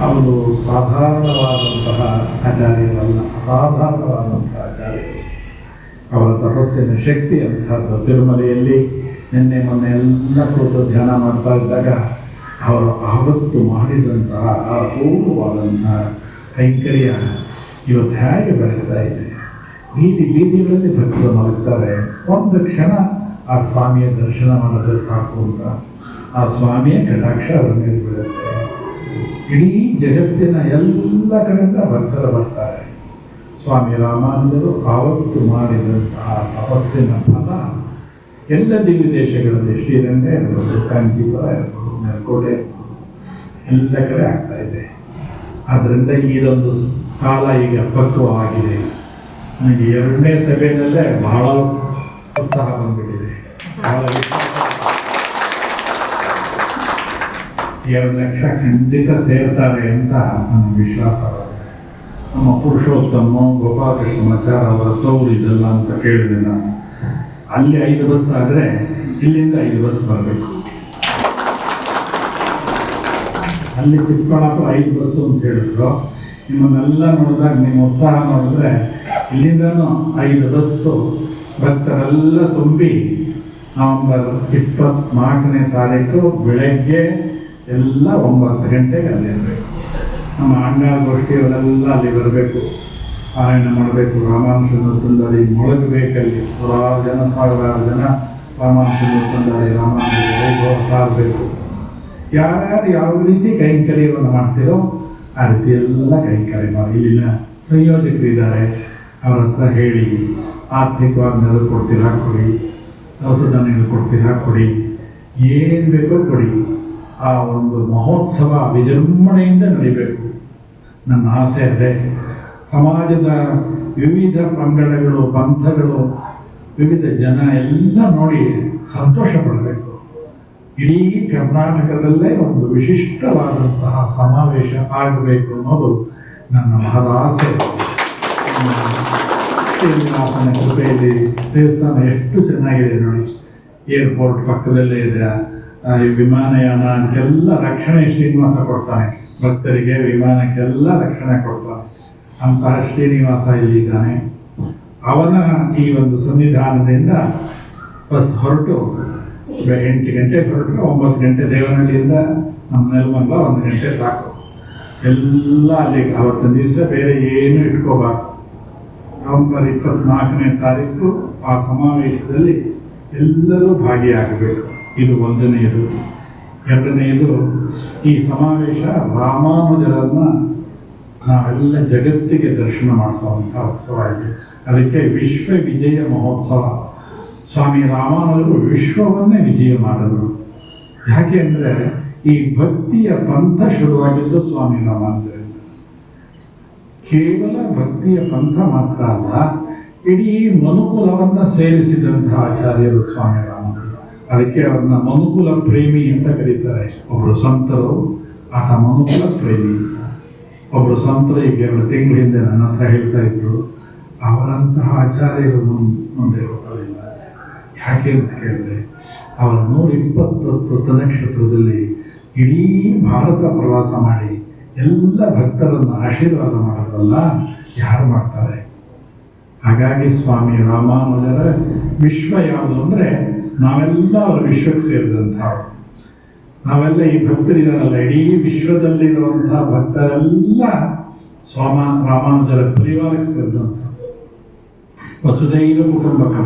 ಅವರು ಸಾಧಾರಣವಾದಂತಹ ಆಚಾರ್ಯರಲ್ಲ ಅಸಾಧಾರಣವಾದಂತಹ ಆಚಾರ್ಯರು ಅವರ ತಪಸ್ಸಿನ ಶಕ್ತಿ ಅಂಥದ್ದು. ತಿರುಮಲೆಯಲ್ಲಿ ನಿನ್ನೆ ಮೊನ್ನೆ ಎಲ್ಲ ಕೂತು ಧ್ಯಾನ ಮಾಡ್ತಾ ಇದ್ದಾಗ ಅವರು ಆವತ್ತು ಮಾಡಿದಂತಹ ಅಪೂರ್ವವಾದಂತಹ ಕೈಂಕರ್ಯ ಇವತ್ತು ಹೇಗೆ ಬೆಳಗ್ತಾ ಇದೆ? ಬೀದಿ ಬೀದಿಗಳಲ್ಲಿ ಭಕ್ತರು ಮಲಗ್ತಾರೆ. ಒಂದು ಕ್ಷಣ ಆ ಸ್ವಾಮಿಯ ದರ್ಶನ ಮಾಡಿದ್ರೆ ಸಾಕು ಅಂತ. ಆ ಸ್ವಾಮಿಯ ಕಟಾಕ್ಷ ಅವರ ಮೇಲೆ ಬೀಳುತ್ತೆ. ಇಡೀ ಜಗತ್ತಿನ ಎಲ್ಲ ಕಡೆಯಿಂದ ಭಕ್ತರು ಬರ್ತಾರೆ. ಸ್ವಾಮಿ ರಾಮಾನಂದರು ಆವತ್ತು ಮಾಡಿದಂತಹ ತಪಸ್ಸಿನ ಫಲ ಎಲ್ಲ ದಿವ್ಯ ದೇಶಗಳಲ್ಲಿ ಶ್ರೀರಂಗೆ ಇರ್ಬೋದು ಕಾಂಜೀಪುರ ಇರ್ಬೋದು, ನೆಲಕೋಟೆ ಎಲ್ಲ ಕಡೆ ಆಗ್ತಾ ಇದೆ. ಆದ್ದರಿಂದ ಇದೊಂದು ಕಾಲ ಈಗ ಪಕ್ವವಾಗಿದೆ ನನಗೆ ಎರಡನೇ ಸಭೆಯಲ್ಲೇ ಬಹಳ ಉತ್ಸಾಹ ಬಂದ್ಬಿಟ್ಟಿದೆ. ಬಹಳ ವಿಶ್ವಾಸ ಎರಡು ಲಕ್ಷ ಖಂಡಿತ ಸೇರ್ತಾರೆ ಅಂತ ನನ್ನ ವಿಶ್ವಾಸ ನಮ್ಮ ಪುರುಷೋತ್ತಮ ಗೋಪಾಲಕೃಷ್ಣಾಚಾರ್ಯ ಅವರ ತೌರು ಇದಲ್ಲ ಅಂತ ಕೇಳಿದೆ ನಾನು. ಅಲ್ಲಿ ಐದು ಬಸ್ ಆದರೆ ಇಲ್ಲಿಂದ ಐದು ಬಸ್ ಬರಬೇಕು. ಅಲ್ಲಿ ಚಿಕ್ಕಬಳ್ಳಾಪುರ ಐದು ಬಸ್ಸು ಅಂತ ಹೇಳಿದ್ರು. ನಿಮ್ಮನ್ನೆಲ್ಲ ನೋಡಿದಾಗ ನಿಮ್ಮ ಉತ್ಸಾಹ ನೋಡಿದ್ರೆ ಇಲ್ಲಿಂದನೂ ಐದು ಬಸ್ಸು ಭಕ್ತರೆಲ್ಲ ತುಂಬಿ ನವಂಬರ್ ಇಪ್ಪತ್ನಾಲ್ಕನೇ ತಾರೀಕು ಬೆಳಗ್ಗೆ ಎಲ್ಲ ಒಂಬತ್ತು ಗಂಟೆಗೆ ಅಲ್ಲಿ ಇರಬೇಕು. ನಮ್ಮ ಅಂಗಾಗೋಷ್ಠಿಯವರೆಲ್ಲ ಅಲ್ಲಿ ಬರಬೇಕು. ಪಾರಾಯಣ ಮಾಡಬೇಕು. ರಾಮಾನುಷನ ತಂದಲ್ಲಿ ಮೊಳಗಬೇಕಲ್ಲಿ. ಸಾವಿರಾರು ಜನ ಸಾವಿರಾರು ಜನ ರಾಮಾನುಷನ ತಂದಲ್ಲಿ ರಾಮಾನುಜ ವೈಭವ ಸಾರಬೇಕು. ಯಾರ್ಯಾರು ಯಾವ ರೀತಿ ಕೈಂಕರ್ಯವನ್ನು ಮಾಡ್ತೀರೋ ಆ ರೀತಿ ಎಲ್ಲ ಕೈಂಕರ್ಯ ಮಾಡಿ. ಇಲ್ಲಿನ ಸಂಯೋಜಕರಿದ್ದಾರೆ ಅವ್ರ ಹತ್ರ ಹೇಳಿ, ಆರ್ಥಿಕವಾಗಿ ನೆರವು ಕೊಡ್ತೀರಾ, ಕೊಡಿ. ದವಸ ಧಾನ್ಯಗಳು ಕೊಡ್ತೀರಾ, ಕೊಡಿ. ಏನು ಬೇಕೋ ಕೊಡಿ. ಆ ಒಂದು ಮಹೋತ್ಸವ ವಿಜೃಂಭಣೆಯಿಂದ ನಡೀಬೇಕು. ನನ್ನ ಆಸೆ ಅದೇ. ಸಮಾಜದ ವಿವಿಧ ಪಂಗಡಗಳು, ಪಂಥಗಳು, ವಿವಿಧ ಜನ ಎಲ್ಲ ನೋಡಿ ಸಂತೋಷ ಪಡಬೇಕು. ಇಡೀ ಕರ್ನಾಟಕದಲ್ಲೇ ಒಂದು ವಿಶಿಷ್ಟವಾದಂತಹ ಸಮಾವೇಶ ಆಗಬೇಕು ಅನ್ನೋದು ನನ್ನ ಮಹದಾಸೆ ಶ್ರೀನಿವಾಸನ ಕೃಪೆಯಲ್ಲಿ ದೇವಸ್ಥಾನ ಎಷ್ಟು ಚೆನ್ನಾಗಿದೆ ನೋಡಿ. ಏರ್ಪೋರ್ಟ್ ಪಕ್ಕದಲ್ಲೇ ಇದೆ. ಈ ವಿಮಾನಯಾನ ಅದಕ್ಕೆಲ್ಲ ರಕ್ಷಣೆ ಶ್ರೀನಿವಾಸ ಕೊಡ್ತಾನೆ. ಭಕ್ತರಿಗೆ ವಿಮಾನಕ್ಕೆಲ್ಲ ರಕ್ಷಣೆ ಕೊಡ್ತಾನೆ. ಅಂತಹ ಶ್ರೀನಿವಾಸ ಇಲ್ಲಿದ್ದಾನೆ. ಅವನ ಈ ಒಂದು ಸಂವಿಧಾನದಿಂದ ಬಸ್ ಹೊರಟು ಎಂಟು ಗಂಟೆ ಹೊರಟು, ಒಂಬತ್ತು ಗಂಟೆ ದೇವನಹಳ್ಳಿಯಿಂದ ನಮ್ಮ ನೆಲಮಂಗಲ ಒಂದು ಗಂಟೆ ಸಾಕು. ಎಲ್ಲ ಅಲ್ಲಿ ಅವತ್ತಿನ ದಿವಸ ಬೇರೆ ಏನು ಇಟ್ಕೋಬಾರ್ದು. ನವೆಂಬರ್ ಇಪ್ಪತ್ನಾಲ್ಕನೇ ತಾರೀಕು ಆ ಸಮಾವೇಶದಲ್ಲಿ ಎಲ್ಲರೂ ಭಾಗಿಯಾಗಬೇಕು. ಇದು ಒಂದನೆಯದು. ಎರಡನೆಯದು, ಈ ಸಮಾವೇಶ ರಾಮಾನುಜರನ್ನ ನಾವೆಲ್ಲ ಜಗತ್ತಿಗೆ ದರ್ಶನ ಮಾಡಿಸುವಂಥ ಉತ್ಸವ ಇದೆ ಅದಕ್ಕೆ ವಿಶ್ವ ವಿಜಯ ಮಹೋತ್ಸವ. ಸ್ವಾಮಿ ರಾಮಾನುಜರು ವಿಶ್ವವನ್ನೇ ವಿಜಯ ಮಾಡಿದರು. ಯಾಕೆ ಅಂದರೆ, ಈ ಭಕ್ತಿಯ ಪಂಥ ಶುರುವಾಗಿದ್ದು ಸ್ವಾಮಿ ರಾಮಾನುಜರಿಂದ. ಕೇವಲ ಭಕ್ತಿಯ ಪಂಥ ಮಾತ್ರ ಅಲ್ಲ, ಇಡೀ ಮನುಕುಲವನ್ನು ಸೇರಿಸಿದಂತಹ ಆಚಾರ್ಯರು ಸ್ವಾಮಿ ಅದಕ್ಕೆ ಅವ್ರನ್ನ ಮನುಕುಲ ಪ್ರೇಮಿ ಅಂತ ಕರೀತಾರೆ ಒಬ್ಬರು ಸಂತರು, ಆತ ಮನುಕುಲ ಪ್ರೇಮಿ. ಒಬ್ಬರು ಸಂತರು ಈಗ ಎರಡು ತಿಂಗಳ ಹಿಂದೆ ನನ್ನ ಹತ್ರ ಹೇಳ್ತಾ ಇದ್ರು, ಅವರಂತಹ ಆಚಾರ್ಯರು ಮುಂದೆ ಹೋಗೋದಿಲ್ಲ ಯಾಕೆ ಅಂತ ಹೇಳಿದ್ರೆ ಅವರ ನೂರ ಇಪ್ಪತ್ತೊತ್ತು ಕ್ಷೇತ್ರದಲ್ಲಿ ಇಡೀ ಭಾರತ ಪ್ರವಾಸ ಮಾಡಿ ಎಲ್ಲ ಭಕ್ತರನ್ನು ಆಶೀರ್ವಾದ ಮಾಡೋದಲ್ಲ ಯಾರು ಮಾಡ್ತಾರೆ? ಹಾಗಾಗಿ ಸ್ವಾಮಿ ರಾಮಾನುಜರ ವಿಶ್ವ ಯಾವುದು ಅಂದರೆ ನಾವೆಲ್ಲ ಅವರ ವಿಶ್ವಕ್ಕೆ ಸೇರಿದಂಥವ್ರು ನಾವೆಲ್ಲ ಈ ಭಕ್ತರಿದಾರಲ್ಲ, ಇಡೀ ವಿಶ್ವದಲ್ಲಿರುವಂತಹ ಭಕ್ತರೆಲ್ಲ ಸ್ವಾಮ ರಾಮಾನುಜರ ಪರಿವಾರಕ್ಕೆ ಸೇರಿದಂಥ ವಸುದೈವ ಕುಟುಂಬಕ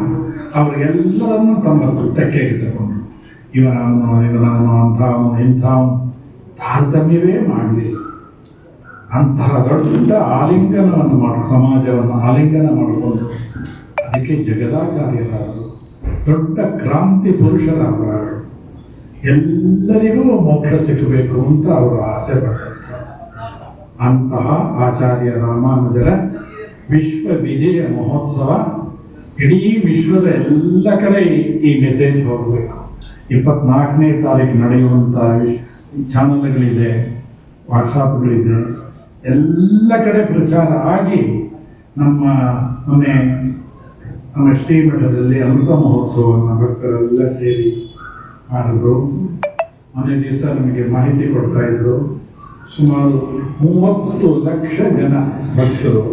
ಅವರಿಗೆಲ್ಲರನ್ನು ತಮ್ಮ ತೆಕ್ಕೆಗೆ ತಗೊಂಡು ಇವನವನು ಇವನವನು ಅಂಥವನು ಇಂಥವನು ತಾರತಮ್ಯವೇ ಮಾಡಲಿಲ್ಲ. ಅಂತಹ ದೊಡ್ಡ ಆಲಿಂಗನವನ್ನು ಮಾಡ ಸಮಾಜವನ್ನು ಆಲಿಂಗನ ಮಾಡಿಕೊಂಡು, ಅದಕ್ಕೆ ಜಗದಾಚಾರ್ಯರಾದರು. ದೊಡ್ಡ ಕ್ರಾಂತಿ ಪುರುಷರಾದ ಎಲ್ಲರಿಗೂ ಮೋಕ್ಷ ಸಿಗಬೇಕು ಅಂತ ಅವರು ಆಸೆ ಪಟ್ಟಂತ. ಅಂತಹ ಆಚಾರ್ಯ ರಾಮಾನುಜರ ವಿಶ್ವ ವಿಜಯ ಮಹೋತ್ಸವ ಇಡೀ ವಿಶ್ವದ ಎಲ್ಲ ಕಡೆ ಈ- ಈ ಮೆಸೇಜ್ ಹೋಗಬೇಕು. ಇಪ್ಪತ್ನಾಲ್ಕನೇ ತಾರೀಕು ನಡೆಯುವಂಥ ವಿಶ್ ಚಾನಲ್ಗಳಿದೆ, ವಾಟ್ಸಾಪ್ಗಳಿದೆ, ಎಲ್ಲ ಕಡೆ ಪ್ರಚಾರ ಆಗಿ ನಮ್ಮ ಮೊನ್ನೆ ನಮ್ಮ ಶ್ರೀಮಠದಲ್ಲಿ ಅಮೃತ ಮಹೋತ್ಸವವನ್ನು ಭಕ್ತರೆಲ್ಲ ಸೇರಿ ಮಾಡಿದ್ರು. ಮನೆ ದಿವಸ ನಮಗೆ ಮಾಹಿತಿ ಕೊಡ್ತಾ ಇದ್ರು. ಸುಮಾರು ಮೂವತ್ತು ಲಕ್ಷ ಜನ ಭಕ್ತರು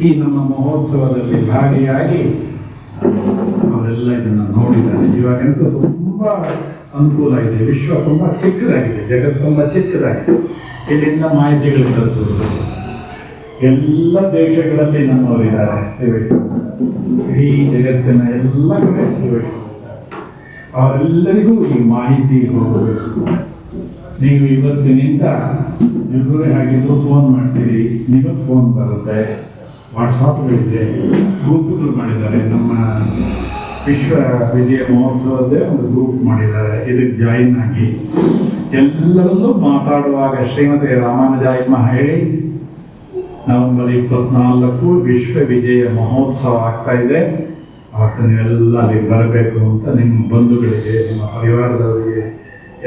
ಈ ನಮ್ಮ ಮಹೋತ್ಸವದಲ್ಲಿ ಭಾಗಿಯಾಗಿ ಅವರೆಲ್ಲ ಇದನ್ನು ನೋಡಿದ್ದಾರೆ. ಇವಾಗಂತೂ ತುಂಬ ಅನುಕೂಲ ಇದೆ. ವಿಶ್ವ ತುಂಬ ಚಿಕ್ಕದಾಗಿದೆ. ಜಗತ್ತು ತುಂಬ ಚಿಕ್ಕದಾಗಿದೆ. ಇಲ್ಲಿಂದ ಮಾಹಿತಿಗಳು ಕಳಿಸೋದು. ಎಲ್ಲ ದೇಶಗಳಲ್ಲಿ ನಮ್ಮವರಿದ್ದಾರೆ ಸೇವೆ ಇಡೀ ಜಗತ್ತಿನ ಎಲ್ಲ ಕಡೆ ಸೇವಕರು ಅವರೆಲ್ಲರಿಗೂ ಈ ಮಾಹಿತಿ ಹೋಗಬೇಕು ನೀವು ಇವತ್ತಿನಿಂದ ಇಬ್ಬರೇ ಆಗಿದ್ದು ಫೋನ್ ಮಾಡ್ತೀರಿ, ನಿಮಗೆ ಫೋನ್ ಬರುತ್ತೆ. ವಾಟ್ಸಾಪ್ಗಳಿದೆ ಗ್ರೂಪ್ಗಳು ಮಾಡಿದ್ದಾರೆ. ನಮ್ಮ ವಿಶ್ವ ವಿಜಯ ಮಹೋತ್ಸವದ್ದೇ ಒಂದು ಗ್ರೂಪ್ ಮಾಡಿದ್ದಾರೆ. ಇದಕ್ಕೆ ಜಾಯಿನ್ ಆಗಿ ಎಲ್ಲರಲ್ಲೂ ಮಾತಾಡುವಾಗ ಶ್ರೀಮತಿ ರಾಮಾನುಜಾಯಮ್ಮ ಹೇಳಿ ನವೆಂಬರ್ ಇಪ್ಪತ್ನಾಲ್ಕು ವಿಶ್ವ ವಿಜಯ ಮಹೋತ್ಸವ ಆಗ್ತಾ ಇದೆ. ಆತ ನೀವೆಲ್ಲ ಅಲ್ಲಿಗೆ ಬರಬೇಕು ಅಂತ ನಿಮ್ಮ ಬಂಧುಗಳಿಗೆ, ನಿಮ್ಮ ಪರಿವಾರದವರಿಗೆ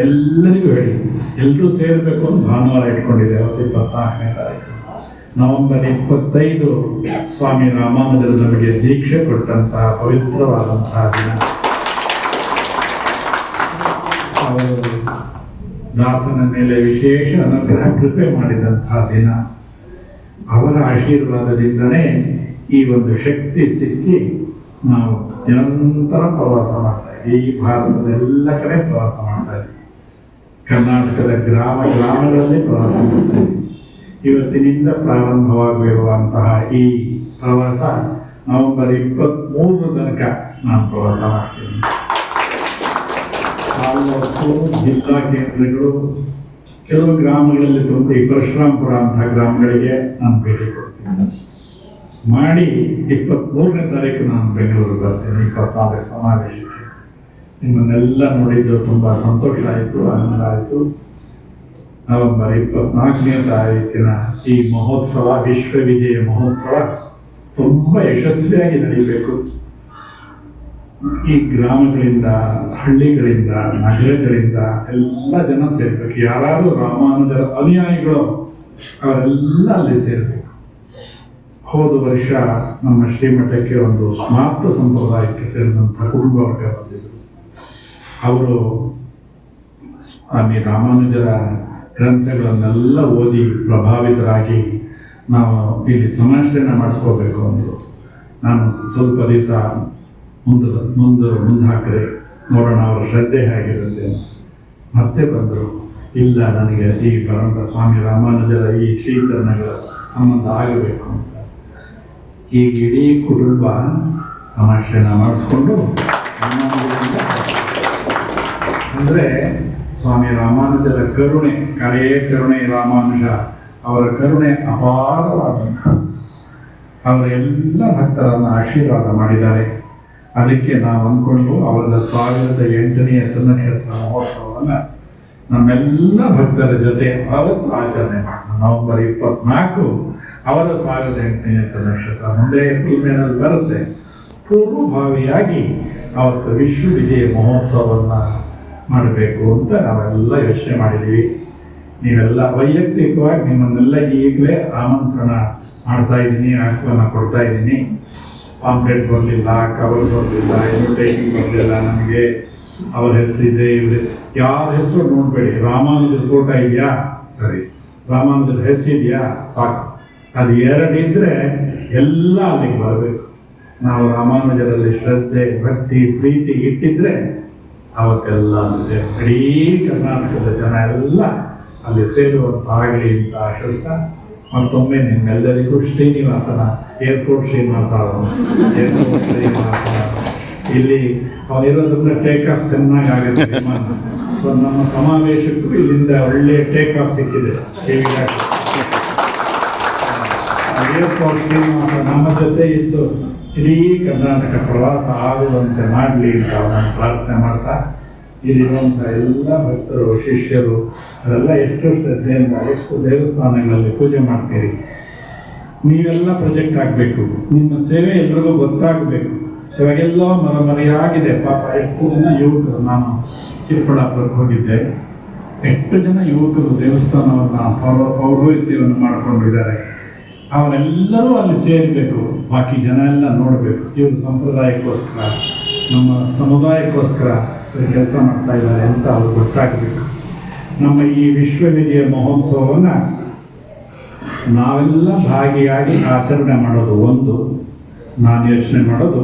ಎಲ್ಲರಿಗೂ ಹೇಳಿ. ಎಲ್ಲರೂ ಸೇರಬೇಕು ಅಂತ ಭಾನುವಾರ ಇಟ್ಕೊಂಡಿದೆ, ಅವತ್ತು ಇಪ್ಪತ್ನಾಲ್ಕನೇ ತಾರೀಕು. ನವೆಂಬರ್ ಇಪ್ಪತ್ತೈದು ಸ್ವಾಮಿ ರಾಮಾನುಜರು ನಮಗೆ ದೀಕ್ಷೆ ಕೊಟ್ಟಂತಹ ಪವಿತ್ರವಾದಂತಹ ದಿನ. ದಾಸನ ಮೇಲೆ ವಿಶೇಷ ಅನುಗ್ರಹ ಕೃಪೆ ಮಾಡಿದಂತಹ ದಿನ. ಅವರ ಆಶೀರ್ವಾದದಿಂದಲೇ ಈ ಒಂದು ಶಕ್ತಿ ಸಿಕ್ಕಿ ನಾವು ನಿರಂತರ ಪ್ರವಾಸ ಮಾಡ್ತಾ ಇದ್ದೀವಿ. ಈ ಭಾರತದ ಎಲ್ಲ ಕಡೆ ಪ್ರವಾಸ ಮಾಡ್ತಾ ಇದ್ದೀವಿ. ಕರ್ನಾಟಕದ ಗ್ರಾಮ ಗ್ರಾಮಗಳಲ್ಲಿ ಪ್ರವಾಸ ಮಾಡ್ತಾ ಇವತ್ತಿನಿಂದ ಪ್ರಾರಂಭವಾಗಿರುವಂತಹ ಈ ಪ್ರವಾಸ ನವೆಂಬರ್ ಇಪ್ಪತ್ತ್ಮೂರರ ತನಕ ನಾನು ಪ್ರವಾಸ ಮಾಡ್ತೀನಿ. ಜಿಲ್ಲಾ ಕೇಂದ್ರಗಳು ಕೆಲವು ಗ್ರಾಮಗಳಲ್ಲಿ ತುಂಬ ಈ ಅಂತ ಗ್ರಾಮಗಳಿಗೆ ನಾನು ಭೇಟಿ ಕೊಡ್ತೀನಿ. ಮಾಡಿ ಇಪ್ಪತ್ತ್ಮೂರನೇ ತಾರೀಕು ನಾನು ಬೆಂಗಳೂರಿಗೆ ಬರ್ತೇನೆ, ಇಪ್ಪತ್ನಾಲ್ಕು ಸಮಾವೇಶಕ್ಕೆ. ನಿಮ್ಮನ್ನೆಲ್ಲ ನೋಡಿದ್ದು ತುಂಬ ಸಂತೋಷ ಆಯಿತು, ಆನಂದ ಆಯಿತು. ನವೆಂಬರ್ ಇಪ್ಪತ್ನಾಲ್ಕನೇ ತಾರೀಕಿನ ಈ ಮಹೋತ್ಸವ ವಿಶ್ವವಿಜಯ ಮಹೋತ್ಸವ ತುಂಬ ಯಶಸ್ವಿಯಾಗಿ ನಡೀಬೇಕು ಈ ಗ್ರಾಮಗಳಿಂದ, ಹಳ್ಳಿಗಳಿಂದ, ನಗರಗಳಿಂದ ಎಲ್ಲ ಜನ ಸೇರ್ಬೇಕು. ಯಾರಾದರೂ ರಾಮಾನುಜರ ಅನುಯಾಯಿಗಳು, ಅವರೆಲ್ಲ ಅಲ್ಲಿ ಸೇರ್ಬೇಕು. ಹೋದ ವರ್ಷ ನಮ್ಮ ಶ್ರೀಮಠಕ್ಕೆ ಒಂದು ಸ್ಮಾರ್ತ ಸಂಪ್ರದಾಯಕ್ಕೆ ಸೇರಿದಂಥ ಕುಟುಂಬ ವರ್ಗ ಬಂದಿದ್ರು. ಅವರು ಸ್ವಾಮಿ ರಾಮಾನುಜರ ಗ್ರಂಥಗಳನ್ನೆಲ್ಲ ಓದಿ ಪ್ರಭಾವಿತರಾಗಿ ನಾವು ಇಲ್ಲಿ ಸಮಾಶ್ರಯನ ಮಾಡಿಸ್ಕೋಬೇಕು ಅಂದರು. ನಾನು ಸ್ವಲ್ಪ ದಿವಸ ಮುಂದೆ ಮುಂದೆ ಮುಂದೆ ಹಾಕಿದೆ ನೋಡೋಣ ಅವರ ಶ್ರದ್ಧೆ ಹೇಗಿರುತ್ತೆ ಮತ್ತೆ ಬಂದರು, ಇಲ್ಲ ನನಗೆ ಈ ಪರಂಪರ ಸ್ವಾಮಿ ರಾಮಾನುಜರ ಈ ಶ್ರೀಚರಣಗಳ ಸಂಬಂಧ ಆಗಬೇಕು ಅಂತ. ಈಗ ಇಡೀ ಕುಟುಂಬ ಸಮಾಶ್ರಯನ ಮಾಡಿಸ್ಕೊಂಡು ಅಂದರೆ ಸ್ವಾಮಿ ರಾಮಾನುಜರ ಕರುಣೆ ಕರೆಯೇ ಕರುಣೆ ರಾಮಾನುಜ, ಅವರ ಕರುಣೆ ಅಪಾರವಾದಂಥ ಅವರ ಎಲ್ಲ ಭಕ್ತರನ್ನು ಆಶೀರ್ವಾದ ಮಾಡಿದ್ದಾರೆ. ಅದಕ್ಕೆ ನಾವು ಅಂದ್ಕೊಂಡು ಅವರ ಸಾವಿರದ ಎಂಟನೆಯ ಚನ್ನಕ್ಷೇತ್ರ ಮಹೋತ್ಸವವನ್ನು ನಮ್ಮೆಲ್ಲ ಭಕ್ತರ ಜೊತೆ ಅವತ್ತು ಆಚರಣೆ ಮಾಡೋಣ ನವೆಂಬರ್ ಇಪ್ಪತ್ನಾಲ್ಕು ಅವರ ಸಾವಿರದ ಎಂಟನೆಯ ನಕ್ಷತ್ರ ಮುಂದೆ ಏಪ್ರಿಲ್ ಮೇನಲ್ಲಿ ಬರುತ್ತೆ. ಪೂರ್ವಭಾವಿಯಾಗಿ ಅವತ್ತು ವಿಶ್ವ ವಿಜಯ ಮಹೋತ್ಸವವನ್ನು ಮಾಡಬೇಕು ಅಂತ ನಾವೆಲ್ಲ ಯೋಚನೆ ಮಾಡಿದ್ದೀವಿ ನೀವೆಲ್ಲ ವೈಯಕ್ತಿಕವಾಗಿ ನಿಮ್ಮನ್ನೆಲ್ಲ ಈಗಲೇ ಆಮಂತ್ರಣ ಮಾಡ್ತಾ ಇದ್ದೀನಿ, ಆಹ್ವಾನ ಕೊಡ್ತಾ ಇದ್ದೀನಿ. ಪಾಂಪ್ಲೆಟ್ ಬರಲಿಲ್ಲ ಕವರ್ ಬರಲಿಲ್ಲ ಇನ್ವಿಟೇಷನ್ ಬರಲಿಲ್ಲ, ನಮಗೆ ಅವ್ರ ಹೆಸರಿದೆ, ಇವ್ರ. ಯಾರ ಹೆಸರು ನೋಡಬೇಡಿ. ರಾಮಾನುಜರ ಫೋಟೋ ಇದೆಯಾ? ಸರಿ. ರಾಮಾನುಜರ ಹೆಸರಿದೆಯಾ? ಸಾಕು. ಅದು ಎರಡಿದ್ರೆ ಎಲ್ಲ ಅಲ್ಲಿಗೆ ಬರಬೇಕು. ನಾವು ರಾಮಾನುಜರಲ್ಲಿ ಶ್ರದ್ಧೆ, ಭಕ್ತಿ, ಪ್ರೀತಿ ಇಟ್ಟಿದ್ರೆ ಅವತ್ತೆಲ್ಲ ಸೇರಿ ಇಡೀ ಕರ್ನಾಟಕದ ಜನ ಎಲ್ಲ ಅಲ್ಲಿ ಸೇರುವಂತಾಗಲಿ ಅಂತ ಆಶಿಸ್ತಾ ಮತ್ತೊಮ್ಮೆ ನಿಮ್ಮೆಲ್ಲರಿಗೂ ಶ್ರೀನಿವಾಸನ ಏರ್ಪೋರ್ಟ್ ಶ್ರೀನಿವಾಸ ಅವರು. ಏರ್ಪೋರ್ಟ್ ಶ್ರೀನಿವಾಸ ಇಲ್ಲಿ ಅವನಿರೋದ್ರಿಂದ ಟೇಕ್ ಆಫ್ ಚೆನ್ನಾಗಿ ಆಗುತ್ತೆ ಸೊ ನಮ್ಮ ಸಮಾವೇಶಕ್ಕೂ ಇಲ್ಲಿಂದ ಒಳ್ಳೆಯ ಟೇಕ್ ಆಫ್ ಸಿಕ್ಕಿದೆ. ಏರ್ಪೋರ್ಟ್ ಶ್ರೀನಿವಾಸ ನಮ್ಮ ಜೊತೆ ಇದ್ದು ಇಡೀ ಕರ್ನಾಟಕ ಪ್ರವಾಸ ಆಗುವಂತೆ ಮಾಡಲಿ ಅಂತ ಅವನು ಪ್ರಾರ್ಥನೆ ಮಾಡ್ತಾ ಇಲ್ಲಿರುವಂಥ ಎಲ್ಲ ಭಕ್ತರು, ಶಿಷ್ಯರು, ಅದೆಲ್ಲ ಎಷ್ಟು ಶ್ರದ್ಧೆಯಿಂದ, ಎಷ್ಟು ದೇವಸ್ಥಾನಗಳಲ್ಲಿ ಪೂಜೆ ಮಾಡ್ತೀರಿ? ನೀವೆಲ್ಲ ಪ್ರೊಜೆಕ್ಟ್ ಆಗಬೇಕು. ನಿಮ್ಮ ಸೇವೆ ಎಲ್ರಿಗೂ ಗೊತ್ತಾಗಬೇಕು. ಇವಾಗೆಲ್ಲ ಮರಮರೆಯಾಗಿದೆ ಪಾಪ ಎಷ್ಟು ಜನ ಯುವಕರು, ನಾನು ಚಿಕ್ಕಬಳ್ಳಾಪುರಕ್ಕೆ ಹೋಗಿದ್ದೆ. ಎಷ್ಟು ಜನ ಯುವಕರು ದೇವಸ್ಥಾನವನ್ನು ಪೌರ, ಪೌರೋಹಿತ್ಯವನ್ನು ಮಾಡಿಕೊಂಡಿದ್ದಾರೆ. ಅವರೆಲ್ಲರೂ ಅಲ್ಲಿ ಸೇರಬೇಕು. ಬಾಕಿ ಜನ ಎಲ್ಲ ನೋಡಬೇಕು. ಇವರು ಸಂಪ್ರದಾಯಕ್ಕೋಸ್ಕರ, ನಮ್ಮ ಸಮುದಾಯಕ್ಕೋಸ್ಕರ ಕೆಲಸ ಮಾಡ್ತಾ ಇದ್ದಾರೆ ಅಂತ ಅವ್ರು ಗೊತ್ತಾಗಬೇಕು. ನಮ್ಮ ಈ ವಿಶ್ವವಿಜಯ ಮಹೋತ್ಸವವನ್ನು ನಾವೆಲ್ಲ ಭಾಗಿಯಾಗಿ ಆಚರಣೆ ಮಾಡೋದು ಒಂದು. ನಾನು ಯೋಚನೆ ಮಾಡೋದು,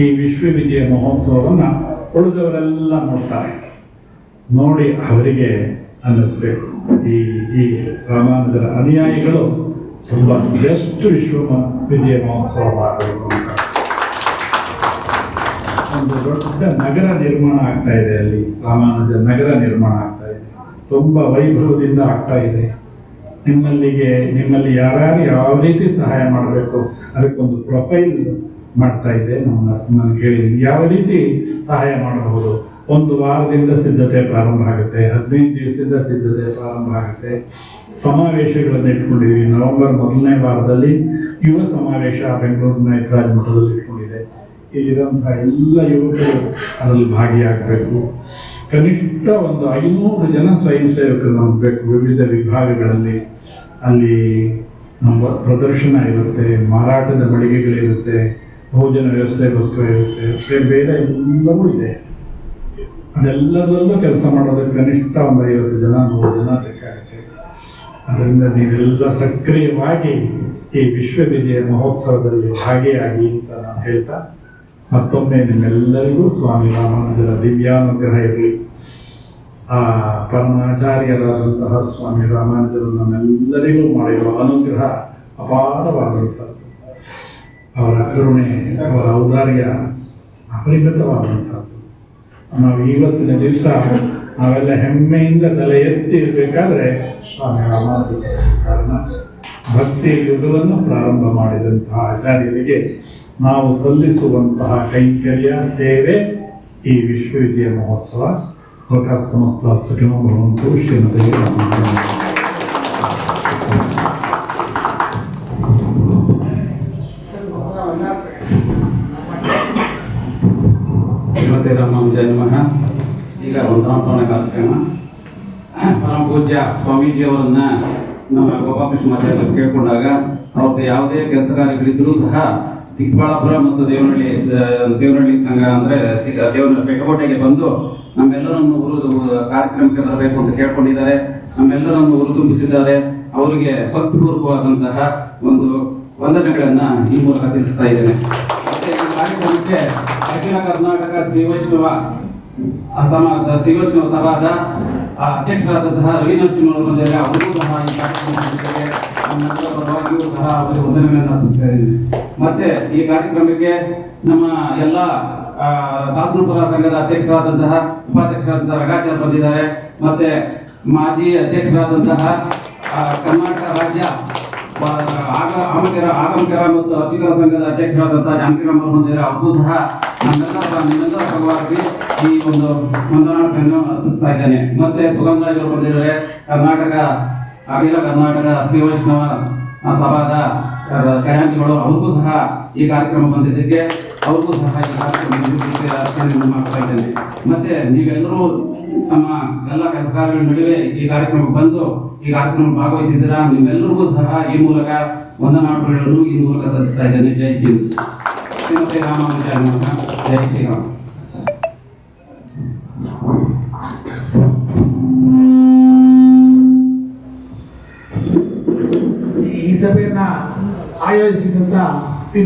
ಈ ವಿಶ್ವವಿಜಯ ಮಹೋತ್ಸವವನ್ನು ಉಳಿದವರೆಲ್ಲ ನೋಡ್ತಾರೆ. ನೋಡಿ ಅವರಿಗೆ ಅನ್ನಿಸ್ಬೇಕು. ಈ ಈ ರಾಮಾನುಜರ ಅನುಯಾಯಿಗಳು ತುಂಬ ಬೆಸ್ಟ್ ವಿಶ್ವ ವಿಜಯ ಮಹೋತ್ಸವ ಮಾಡಬೇಕು. ಒಂದು ದೊಡ್ಡ ನಗರ ನಿರ್ಮಾಣ ಆಗ್ತಾ ಇದೆ ಅಲ್ಲಿ. ರಾಮಾನುಜ ನಗರ ನಿರ್ಮಾಣ ಆಗ್ತಾ ಇದೆ. ತುಂಬ ವೈಭವದಿಂದ ಆಗ್ತಾ ಇದೆ. ನಿಮ್ಮಲ್ಲಿಗೆ, ನಿಮ್ಮಲ್ಲಿ ಯಾರ್ಯಾರು ಯಾವ ರೀತಿ ಸಹಾಯ ಮಾಡಬೇಕು, ಅದಕ್ಕೊಂದು ಪ್ರೊಫೈಲ್ ಮಾಡ್ತಾ ಇದೆ ನಮ್ಮ ನರಸಿಂಹನಿಗೆ ಕೇಳಿದ್ದೀನಿ ಯಾವ ರೀತಿ ಸಹಾಯ ಮಾಡಬಹುದು? ಒಂದು ವಾರದಿಂದ ಸಿದ್ಧತೆ ಪ್ರಾರಂಭ ಆಗುತ್ತೆ, ಹದಿನೈದು ದಿವಸದಿಂದ ಸಿದ್ಧತೆ ಪ್ರಾರಂಭ ಆಗುತ್ತೆ. ಸಮಾವೇಶಗಳನ್ನು ಇಟ್ಕೊಂಡಿದ್ದೀವಿ. ನವೆಂಬರ್ ಮೊದಲನೇ ವಾರದಲ್ಲಿ ಯುವ ಸಮಾವೇಶ, ಬೆಂಗಳೂರಿನ ಮಠದಲ್ಲಿ ಇಲ್ಲಿರುವಂಥ ಎಲ್ಲ ಯುವಕರು ಅದರಲ್ಲಿ ಭಾಗಿಯಾಗಬೇಕು. ಕನಿಷ್ಠ ಒಂದು ಐನೂರು ಜನ ಸ್ವಯಂ ಸೇವಕರು ನಂಬಬೇಕು ಬೇಕು ವಿವಿಧ ವಿಭಾಗಗಳಲ್ಲಿ ಅಲ್ಲಿ ನಮ್ಮ ಪ್ರದರ್ಶನ ಇರುತ್ತೆ, ಮಾರಾಟದ ಮಳಿಗೆಗಳಿರುತ್ತೆ, ಭೋಜನ ವ್ಯವಸ್ಥೆಗೋಸ್ಕರ ಇರುತ್ತೆ. ಬೇರೆ ಎಲ್ಲವೂ ಇದೆ. ಅದೆಲ್ಲದರಲ್ಲೂ ಕೆಲಸ ಮಾಡೋದಕ್ಕೆ ಕನಿಷ್ಠ ಒಂದು ಐವತ್ತು ಜನ, ನೂರು ಜನ ಬೇಕಾಗುತ್ತೆ. ಅದರಿಂದ ನೀವೆಲ್ಲ ಸಕ್ರಿಯವಾಗಿ ಈ ವಿಶ್ವವಿಜಯ ಮಹೋತ್ಸವದಲ್ಲಿ ಭಾಗಿಯಾಗಿ ಅಂತ ನಾನು ಹೇಳ್ತಾ ಮತ್ತೊಮ್ಮೆ ನಿಮ್ಮೆಲ್ಲರಿಗೂ ಸ್ವಾಮಿ ರಾಮಾನುಜರ ದಿವ್ಯಾನುಗ್ರಹ ಇರಲಿ. ಆ ಪರಮಾಚಾರ್ಯರಾದಂತಹ ಸ್ವಾಮಿ ರಾಮಾನುಜರು ನಮ್ಮೆಲ್ಲರಿಗೂ ಮಾಡಿರುವ ಅನುಗ್ರಹ ಅಪಾರವಾದಂಥದ್ದು ಅವರ ಕರುಣೆ, ಅವರ ಔದಾರ್ಯ ಅಪರಿಮಿತವಾದಂಥದ್ದು ನಾವು ಇವತ್ತಿನ ದಿವಸ ನಾವೆಲ್ಲ ಹೆಮ್ಮೆಯಿಂದ ತಲೆ ಎತ್ತಿ ಇರಬೇಕಾದ್ರೆ ಸ್ವಾಮಿ ರಾಮಾನುಜರ ಕಾರಣ ಭಕ್ತಿ ಯುಗವನ್ನು ಪ್ರಾರಂಭ ಮಾಡಿದಂತಹ ಆಚಾರ್ಯರಿಗೆ ನಾವು ಸಲ್ಲಿಸುವಂತಹ ಕೈಂಕರ್ಯ, ಸೇವೆ ಈ ವಿಶ್ವವಿದ್ಯಾ ಮಹೋತ್ಸವ. ಲೋಕ ಸಮಸ್ತ ಸುಖಿನೋ ಭವಂತು ಶ್ರೀಮತಿ ರಾಮಾನುಜ ಶ್ರೀಮತಿ ರಾಮಾನುಜ ನಮಃ ಈಗ ವಂದನಾರ್ಪಣೆ ಕಾರ್ಯಕ್ರಮ. ಪರಮ ಪೂಜ್ಯ ಸ್ವಾಮೀಜಿಯವರನ್ನ ನಮ್ಮ ಗೋಪಾಲಕೃಷ್ಣಾಚಾರ್ಯರು ಕೇಳ್ಕೊಂಡಾಗ, ಅವ್ರದ್ದು ಯಾವುದೇ ಕೆಲಸ ಕಾರ್ಯಗಳಿದ್ರೂ ಸಹ ಚಿಕ್ಕಬಳ್ಳಾಪುರ ಮತ್ತು ದೇವನಹಳ್ಳಿ ದೇವನಹಳ್ಳಿ ಸಂಘ ಅಂದ್ರೆ ದೇವನ ಬೆಕ್ಕಕೋಟೆಗೆ ಬಂದು ನಮ್ಮೆಲ್ಲರನ್ನು ಉರಿದು ಕಾರ್ಯಕ್ರಮಕ್ಕೆ ಬರಬೇಕು ಅಂತ ಕೇಳ್ಕೊಂಡಿದ್ದಾರೆ. ನಮ್ಮೆಲ್ಲರನ್ನು ಹುರಿದುಂಬಿಸಿದ್ದಾರೆ. ಅವರಿಗೆ ಭಕ್ತಿಪೂರ್ವಕವಾದಂತಹ ಒಂದು ವಂದನೆಗಳನ್ನು ಈ ಮೂಲಕ ತಿಳಿಸ್ತಾ ಇದ್ದೇನೆ. ಮತ್ತೆ ಈ ಕಾರ್ಯಕ್ರಮಕ್ಕೆ ಅಖಿಲ ಕರ್ನಾಟಕ ಶ್ರೀ ವೈಷ್ಣವ ಸಮ ಶ್ರೀ ವೈಷ್ಣವ ಸಭಾದ ಅಧ್ಯಕ್ಷರಾದಂತಹ ರವಿ ನರಸಿಂಹರು ಬಂದರೆ ಅವರಿಗೂ ಸಹ ಈ ಕಾರ್ಯಕ್ರಮಕ್ಕೆ ಸಹ ಅವರಿಗೆ ವಂದನೆಗಳನ್ನು ಅರ್ಪಿಸ್ತಾ ಮತ್ತೆ ಈ ಕಾರ್ಯಕ್ರಮಕ್ಕೆ ನಮ್ಮ ಎಲ್ಲ ದಾಸನಪುರ ಸಂಘದ ಅಧ್ಯಕ್ಷರಾದಂತಹ ಉಪಾಧ್ಯಕ್ಷರಾದಂತಹ ರಘಾಚಾರ್ ಬಂದಿದ್ದಾರೆ. ಮತ್ತೆ ಮಾಜಿ ಅಧ್ಯಕ್ಷರಾದಂತಹ ಕರ್ನಾಟಕ ರಾಜ್ಯ ಆಗ ಆಗಮಕರ ಆಗಮಕೆರ ಮತ್ತು ಅಧಿಕಾರ ಸಂಘದ ಅಧ್ಯಕ್ಷರಾದಂತಹ ಜಾನಕಿರಾಮ್ ಅವರು ಬಂದಿದ್ದಾರೆ. ಸಹ ಈ ಒಂದು ವಂದನಾರ್ಪಣೆಯನ್ನು ಅರ್ಪಿಸ್ತಾ ಇದ್ದೇನೆ ಮತ್ತೆ ಸುಗಂಧರಾಜ್ ಅವರು ಬಂದಿದ್ದಾರೆ. ಕರ್ನಾಟಕ ಅಖಿಲ ಕರ್ನಾಟಕ ಶ್ರೀ ವೈಷ್ಣವ ಸಭಾದ ಆ, ಖಜಾಂಚಿಗಳು ಅವ್ರಿಗೂ ಸಹ ಈ ಕಾರ್ಯಕ್ರಮ ಬಂದಿದ್ದಕ್ಕೆ ಅವ್ರಿಗೂ ಸಹ ಈ ಕಾರ್ಯಕ್ರಮ ಮಾಡ್ತಾ ಇದ್ದೇನೆ. ಮತ್ತೆ ನೀವೆಲ್ಲರೂ ನಮ್ಮ ಎಲ್ಲ ಕೆಲಸ ಕಾರ್ಯಗಳ ನಡುವೆ ಈ ಕಾರ್ಯಕ್ರಮ ಬಂದು ಈ ಕಾರ್ಯಕ್ರಮ ಭಾಗವಹಿಸಿದ್ದೀರಾ? ನಿಮ್ಮೆಲ್ಲರಿಗೂ ಸಹ ಈ ಮೂಲಕ ವಂದನಾಟಗಳನ್ನು ಈ ಮೂಲಕ ಸಲ್ಲಿಸ್ತಾ ಇದ್ದೇನೆ. ಜೈ ಹಿಂದ್. ಶ್ರೀಮತಿ ರಾಮಾನುಜ ನಮಃ. ಜೈ ಶ್ರೀರಾಮ್ ಈ ಸಭೆಯನ್ನ ಆಯೋಜಿಸಿದಂತ ಶ್ರೀ